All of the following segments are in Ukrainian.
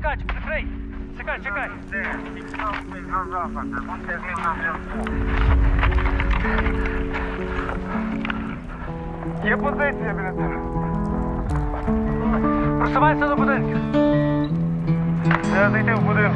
чекай, прикрий. Чекай, чекай. Є позиція біля тебе. Просувайся до будинку. Я зайти в будинок.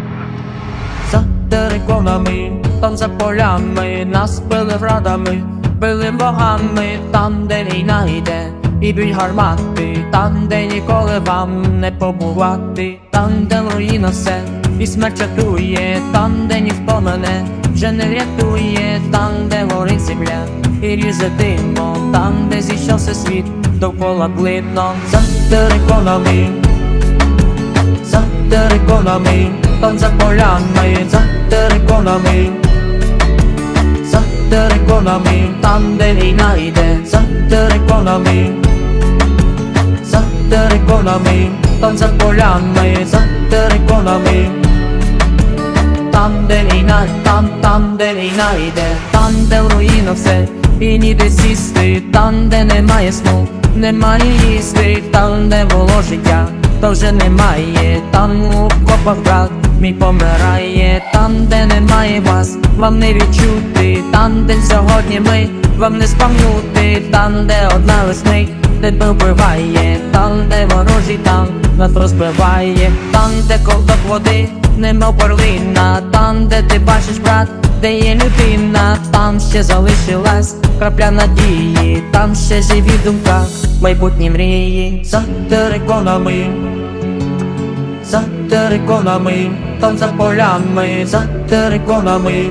За териконами, там за полями, нас били врадами, били богами, там, де війна йде, і б'ють гармати, там, де ніколи вам не побувати, там, де руїна все, і смерть чатує, там, де ніхто мене вже не врятує, там, де горить земля, і ріже димно, там, де зійшовся світ, довкола блидно, за териконами. За териконами, там за полями, за териконами, за териконами, там де війна йде, териконами, за полями, за териконами, там де війна, там, там де війна йде, там де в руїна все, і ніде сісти, там де немає сну, немає їсти, там де було життя, то вже немає, там у копах брат мій помирає, там де немає вас, вам не відчути, там де сьогодні ми, вам не спам'нути, там де одна весни, де вбиває, ворожий там нас розбиває, там де ковток води, немов перлина, там де ти бачиш брат, де є людина, там ще залишилась крапля надії, там ще живі думка, майбутні мрії, за териконами, за териконами, там за полями, за териконами,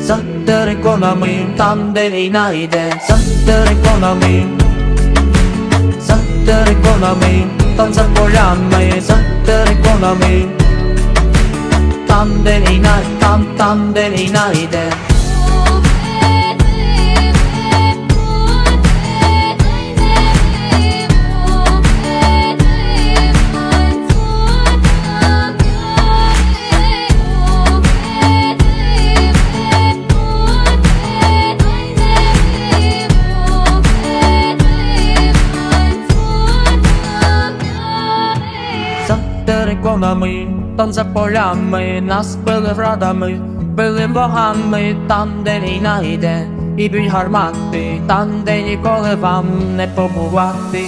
за териконами, там де війна йде, за териконами, за териконами, там за полями, за териконами, там де війна, там, там де війна териконами, там за полями, нас били врадами, били богами, там, де війна йде, і б'ють гармати, там, де ніколи вам не побувати.